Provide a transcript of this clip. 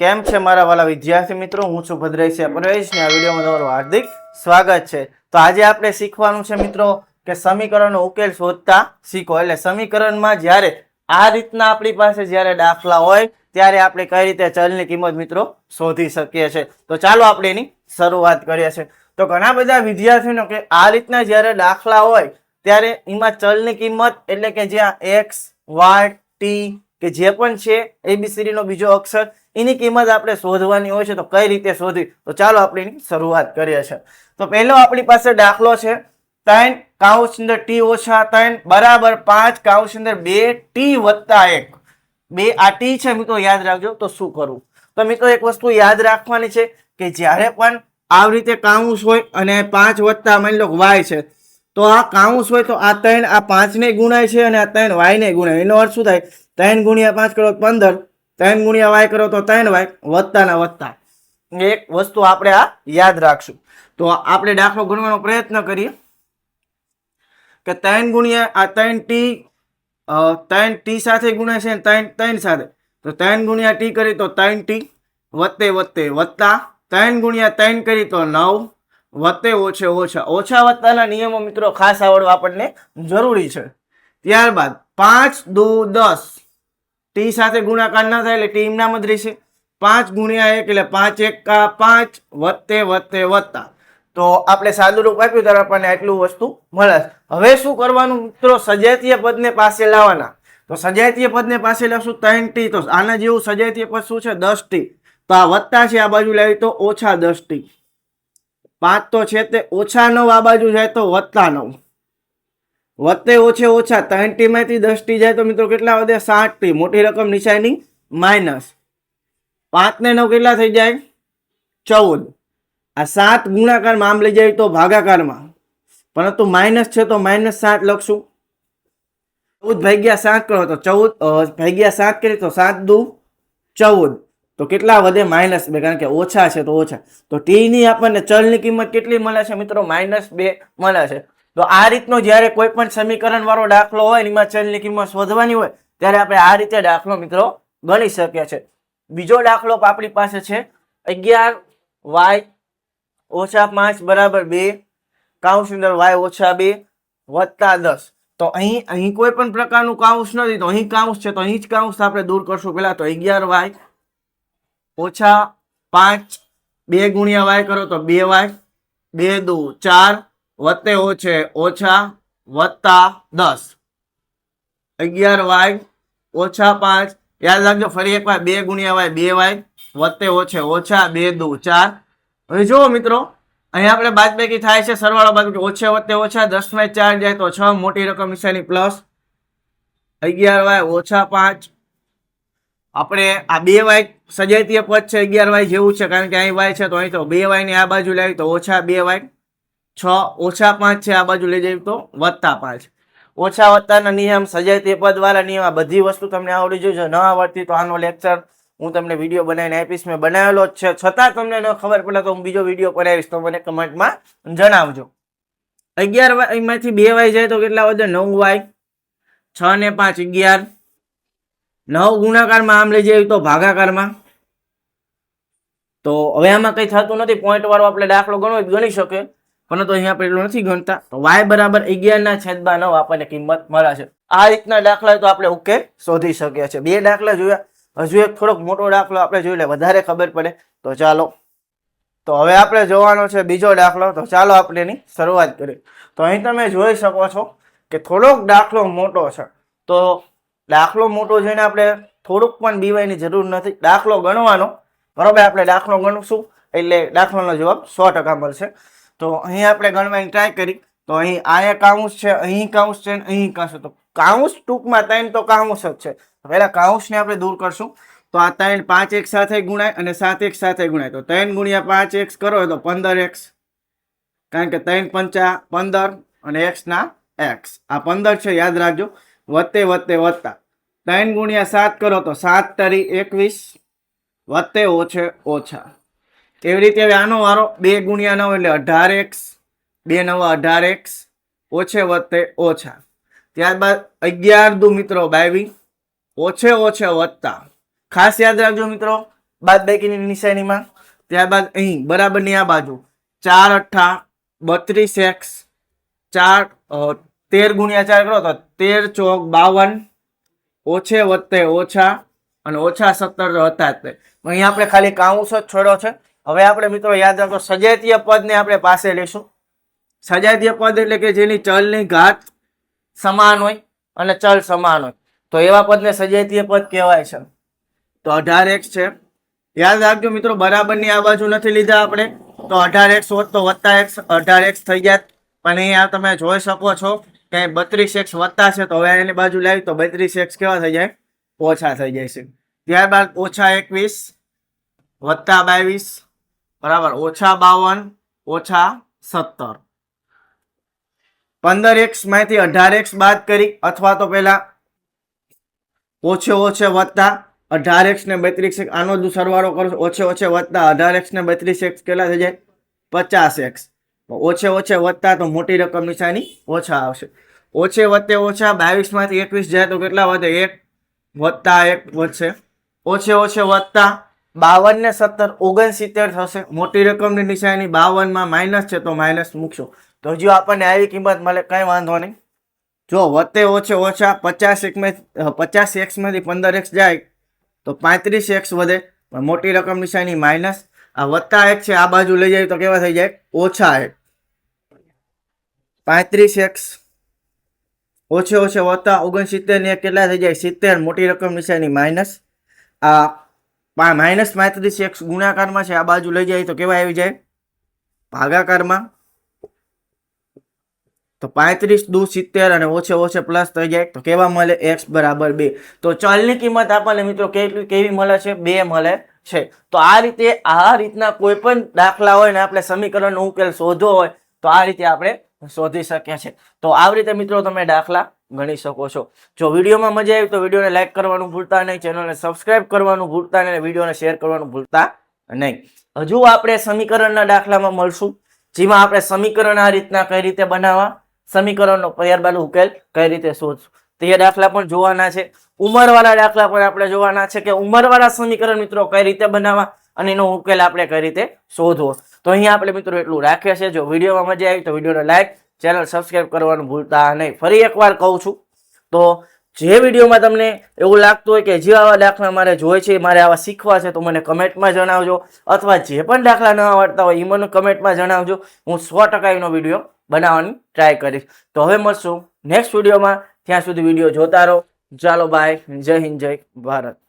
કેમ છે મારા વાલા વિદ્યાર્થી મિત્રો? હું છું ભદ્રેશ પરેશ ને આ વિડીયોમાં તમારું હાર્દિક સ્વાગત છે. તો આજે આપણે શીખવાનું છે મિત્રો કે સમીકરણનો ઉકેલ શોધતા શીખો. એટલે સમીકરણમાં જ્યારે આ રીતના આપણી પાસે જ્યારે દાખલા હોય, ત્યારે આપણે કઈ રીતે ચલની કિંમત મિત્રો શોધી શકીએ છીએ. તો ચાલો આપણે એની શરૂઆત કરીએ છીએ. તો ઘણા બધા વિદ્યાર્થીઓનો કે આ રીતના જ્યારે દાખલા હોય, ત્યારે એમાં ચલની કિંમત એટલે કે જ્યાં એક્સ વાય ટી કે જે પણ છે ABCD નો બીજો અક્ષર, એની કિંમત આપણે શોધવાની હોય છે, તો કઈ રીતે શોધવી? તો ચાલો આપણે એની શરૂઆત કરીએ છીએ. તો પહેલો આપણી પાસે દાખલો છે, ત્રણ કાઉસ અંદર ટી ઓછા ત્રણ બરાબર પાંચ કાઉસ અંદર બે ટી વત્તા એક. બે આ ટી છે, મિત્રો, યાદ રાખજો, તો શું કરવું? તો મિત્રો, એક વસ્તુ યાદ રાખવાની છે કે જ્યારે પણ આવી રીતે કાઉસ હોય અને પાંચ વત્તા માની લો વાય છે તો આ કાઉન્સ હોય તો આ ત્રણ, આ પાંચને ગુણાય છે અને આ ત્રણ વાયને ગુણાય. એનો અર્થ શું થાય? ત્રણ ગુણ્યા પાંચ કરો પંદર. ત્રણ ગુણ્યા વાય કરો તો ત્રણ વાય. વત્તાના વત્તા. એક વસ્તુ આપણે આ યાદ રાખશું. તો આપણે દાખલો ગણવાનો પ્રયત્ન કરીએ. કે ત્રણ ગુણ્યા, આ ત્રણ ટી ત્રણ ટી સાથે ગુણાય છે ત્રણ ત્રણ સાથે. તો ત્રણ ગુણ્યા ટી કરી તો ત્રણ ટી વત્તે વત્તે વત્તા. ત્રણ ગુણ્યા ત્રણ કરી તો નવ. વત્તે ઓછે ઓછા. ઓછા વત્તાના નિયમો મિત્રો ખાસ આવડવા આપણને જરૂરી છે. ત્યારબાદ પાંચ દો દસ. ટી સાથે ગુણાકાર ના થાય એટલે ટી ઇમનામ જ રહેશે. પાંચ ગુણ્યા એક એટલે પાંચ એકા પાંચ. વત્તે વત્તે વત્તા તો આપણે સાદું રૂપ આપ્યું ત્યારે આપણને આટલું વસ્તુ મળે. હવે શું કરવાનું મિત્રો? સજાતીય પદને પાસે લાવવાના. તો સજાતીય પદને પાસે લાવશું ત્રણ ટી તો આના જેવું સજાતીય પદ શું છે? દસ ટી તો આ વત્તા છે, આ બાજુ લાવી તો ઓછા દસ ટી પાંચ તો છે તે ઓછા નવ આ બાજુ જાય તો વત્તા નવ વત્તે ઓછે, ઓછા. ત્રણ ટી દસ ટી જાય તો મિત્રો કેટલા વધે? સાત ટી મોટી રકમ નિશાની માઇનસ. પાંચ ને નવ કેટલા થઈ જાય? ચૌદ. આ સાત ગુણાકારમાં આમ લઈ જાય તો ભાગાકારમાં. પરંતુ માઇનસ છે તો માઇનસ સાત લખશું. ચૌદ ભાગ્યા સાત કરો તો ચૌદ ભાગ્યા સાત કરીએ તો સાત દુ ચૌદ. તો કેટલા વધે માઇનસ બે, કારણ કે ઓછા છે તો ઓછા. તો ટી ની આપણને ચલની કિંમત કેટલી મળે છે મિત્રો? માઇનસ બે મળે છે. તો આ રીતનો જ્યારે કોઈ પણ સમીકરણ વાળો દાખલો હોય એમાં ચલની કિંમત શોધવાની હોય, ત્યારે આપણે આ રીતે દાખલો મિત્રો ગણી શકીએ છીએ. બીજો દાખલો આપણી પાસે છે અગિયાર વાય ઓછા પાંચ બરાબર બે કાઉન્સ અંદર વાય ઓછા બે વત્તા દસ. તો અહીં અહીં કોઈ પણ પ્રકારનું કાઉન્સ નથી. તો અહીં કાઉન્સ છે, તો અહીં જ કાઉન્સ આપણે દૂર કરશું પેલા તો અગિયાર વાય ઓછા પાંચ, બે ગુણ્યા વાય કરો તો બે વાય, બે દુ ચાર વત્તે ઓછે ઓછા વત્તા દસ. અગિયાર વાય ઓછા પાંચ, યાદ રાખજો ફરી એકવાર, બે ગુણ્યા વાય, બે વાય વત્તે ઓછે ઓછા બે દુ ચાર. હવે જુઓ મિત્રો અહીંયા આપણે બાદબાકી થાય છે, સરવાળો બાદ ઓછે વત્તે ઓછા દસમાં ચાર જાય તો છ, મોટી રકમ નિશાની પ્લસ અગિયાર વાય ઓછા પાંચ આપણે આ બે વાય સજાતીય પદ છે અગિયાર વાય જેવું છે, કારણ કે અહીં વાય છે, તો અહીં તો બે વાય આ બાજુ લાવી તો ઓછા બે વાય. છ ઓછા પાંચ છે, આ બાજુ લઈ જઈએ તો વત્તા પાંચ. ઓછા વત્તાના નિયમ સજાતીય પદ વાળા નિયમ, આ બધી વસ્તુ તમને આવડી જોઈએ ન આવડતી તો આનો લેક્ચર હું તમને વીડિયો બનાવીને આપીશ. મેં બનાવેલો જ છે, છતાં તમને ન ખબર પડે તો હું બીજો વીડિયો બનાવીશ, તો મને કમેન્ટમાં જણાવજો. અગિયાર વાયમાંથી બે વાય જાય તો કેટલા વધે? નવ વાય. છ ને પાંચ, અગિયાર. નવ ગુણાકારમાં આમ લઈ જઈએ તો ભાગાકારમાં. તો હવે આમાં કંઈ થતું નથી. પોઈન્ટ વાળો આપણે દાખલો ગણો ગણી શકે. પરંતુ અહીંયા આપણે એટલું નથી ગણતા. તો વાય બરાબર અગિયારના છેદમાં નવ આપણને કિંમત મળે છે આ રીતના દાખલા તો આપણે ઉકેલ શોધી શકીએ છીએ. બે દાખલા જોયા. હજુ એક થોડોક મોટો દાખલો આપણે જોઈ લે. વધારે ખબર પડે. તો ચાલો. તો હવે આપણે જોવાનો છે બીજો દાખલો. તો ચાલો આપણે એની શરૂઆત કરીએ. તો અહીં તમે જોઈ શકો છો કે થોડોક દાખલો મોટો છે. તો દાખલો મોટો જોઈને આપણે થોડુંક પણ બીવાયની જરૂર નથી. દાખલો ગણવાનો. બરાબર? આપણે દાખલો ગણશું. એટલે દાખલાનો જવાબ સો ટકા મળશે. તો અહીં આપણે ગણવાની ટ્રાય કરી. તો અહીં આ કાઉન્સ છે, અહીં કાઉન્સ છે અહીં કાંસ તો કાઉન્સ ટૂંકમાં ત્રણ તો કાઉન્સ જ છે. પહેલાં કાઉન્સને આપણે દૂર કરશું. તો આ ત્રણ પાંચ એક સાથે ગુણાય અને સાત એક સાથે ગુણાય. તો ત્રણ ગુણ્યા પાંચ એક્સ કરો તો પંદર એક્સ. કારણ કે ત્રણ પંચા પંદર અને એક્સના એક્સ. આ પંદર છે, યાદ રાખજો. વત્તે વત્તે વત્તા. ત્રણ ગુણ્યા સાત કરો તો સાત તારી એકવીસ. વત્તે ઓછે ઓછા. એવી રીતે હવે આનો વારો બે ગુણ્યા નવ એટલે અઢાર એક્સ, બે નવા અઢાર એક્સ, ઓછે વત્તે ઓછા. ત્યારબાદ અગિયાર દુ મિત્રો બાવી ઓછે ઓછે વત્તા. ખાસ યાદ રાખજો મિત્રો, બાદ બાકીની નિશાનીમાં ત્યારબાદ અહીં, બરાબરની આ બાજુ. ચાર અઠ્ઠા બત્રીસ એક્સ, ચાર તેર ગુણ્યા ચાર કરો તો તેર ચોક બાવન. ઓછે વત્તે ઓછા અને ઓછા સત્તર હતા જ તે અહીં આપણે ખાલી કાઉસ જ છોડ્યો છે. હવે આપણે મિત્રો યાદ રાખો, સજાતીય પદને આપણે પાસે લઈશું. સજાતીય પદ એટલે કે જેની ચલની ઘાત સમાન હોય અને ચલ સમાન હોય. તો એવા પદને સજાતીય પદ કહેવાય છે. તો અઢાર એક્સ છે. યાદ રાખજો મિત્રો, બરાબરની આ બાજુ નથી લીધા આપણે. તો અઢાર એક્સ હોત તો વત્તા એક્સ, અઢાર એક્સ થઈ ગયા પણ અહીંયા તમે જોઈ શકો છો કે બત્રીસ એક્સ વત્તા છે તો હવે એની બાજુ લાવી તો બત્રીસ એક્સ કેવા થઈ જાય? ઓછા થઈ જાય છે. ત્યારબાદ ઓછા એકવીસ વત્તા બાવીસ, બરાબર, ઓછા બાવન, ઓછા સત્તર. પંદર એક્સમાંથી અઢાર એક્સ બાદ કરી અથવા તો પેલા ઓછે ઓછે વત્તા અઢાર એક્સ ને બત્રીસ એક્સ, આનો જો સરવાળો કરો. ઓછે ઓછે વત્તા અઢાર એક્સ ને બત્રીસ એક્સ કેટલા થઈ જાય? પચાસ એક્સ. ઓછે ઓછે વત્તા તો મોટી રકમ નિશાની ઓછા આવશે. ઓછે વત્તે ઓછા બાવીસમાંથી એકવીસ જાય તો કેટલા વધે? એક વત્તા એક વધશે. ઓછે ઓછે વત્તા બાવન ને સત્તર ઓગણસિત્તેર થશે. મોટી રકમની નિશાની બાવનમાં માઇનસ છે તો માઇનસ મૂકશો. તો જો આપણને આવી કિંમત મળે, કઈ વાંધો નહીં. જો વત્તે ઓછે ઓછા પચાસ એક પચાસ એક્સમાંથી પંદર એક્સ જાય, તો પાંત્રીસ એક્સ વધે. પણ મોટી રકમ નિશાની માઇનસ. આ વત્તા એક છે, આ બાજુ લઈ જાય તો કેવા થઈ જાય? ઓછા એક. પાંત્રીસ એક્સ ઓછે ઓછે વત્તા ઓગણસિત્તેર ને કેટલા થઈ જાય? સિત્તેર. મોટી રકમ નિશાની માઇનસ. આ માઇનસ પાંત્રીસ એક્સ ગુણાકારમાં છે, આ બાજુ લઈ જાય તો કેવા આવી જાય? ભાગાકારમાં. તો પાંત્રીસ દુ સિત્તેર અને ઓછે ઓછે પ્લસ થઈ જાય તો કેવા મળે? એક્સ બરાબર બે. તો ચલની કિંમત આપણને મિત્રો કેટલી, કેવી મળે છે? બે મળે છે. તો આ રીતે, આ રીતના કોઈ પણ દાખલા હોય ને આપણે સમીકરણનો ઉકેલ શોધવો હોય તો આ રીતે આપણે શોધી શક્યા છે. તો આવી રીતે મિત્રો તમે દાખલા ગણી શકો છો. જો વિડીયોમાં મજા આવી તો વિડીયોને લાઇક કરવાનું ભૂલતા નહીં, ચેનલને સબસ્ક્રાઇબ કરવાનું ભૂલતા નહીં વિડીયોને શેર કરવાનું ભૂલતા નહીં. હજુ આપણે સમીકરણના દાખલામાં મળશું. જેમાં આપણે સમીકરણ આ રીતના કઈ રીતે બનાવવા, સમીકરણનો ત્યારબાદ ઉકેલ કઈ રીતે શોધશું. તે દાખલા પણ જોવાના છે. ઉંમરવાળા દાખલા પણ આપણે જોવાના છે કે ઉંમરવાળા સમીકરણ મિત્રો કઈ રીતે બનાવવા? અને એનો ઉકેલ આપણે કઈ રીતે શોધવો? તો અહીંયા આપણે મિત્રો એટલું રાખીએ છીએ જો વિડીયોમાં મજા આવી તો વિડીયોને લાઈક ચેનલ સબસ્ક્રાઇબ કરવાનું ભૂલતા નહીં. ફરી એકવાર કહું છું, તો જે વિડીયોમાં તમને એવું લાગતું હોય કે જે આવા દાખલા મારે જોઈએ છે, મારે આવા શીખવા છે, તો મને કમેન્ટમાં જણાવજો. અથવા જે પણ દાખલા ન આવડતા હોય એ મને કમેન્ટમાં જણાવજો. હું સો ટકા એનો વીડિયો બનાવવાની ટ્રાય કરીશ. તો હવે મળશું નેક્સ્ટ વિડીયોમાં. ત્યાં સુધી વીડિયો જોતા રહો. ચાલો બાય જય હિન્દ, જય ભારત.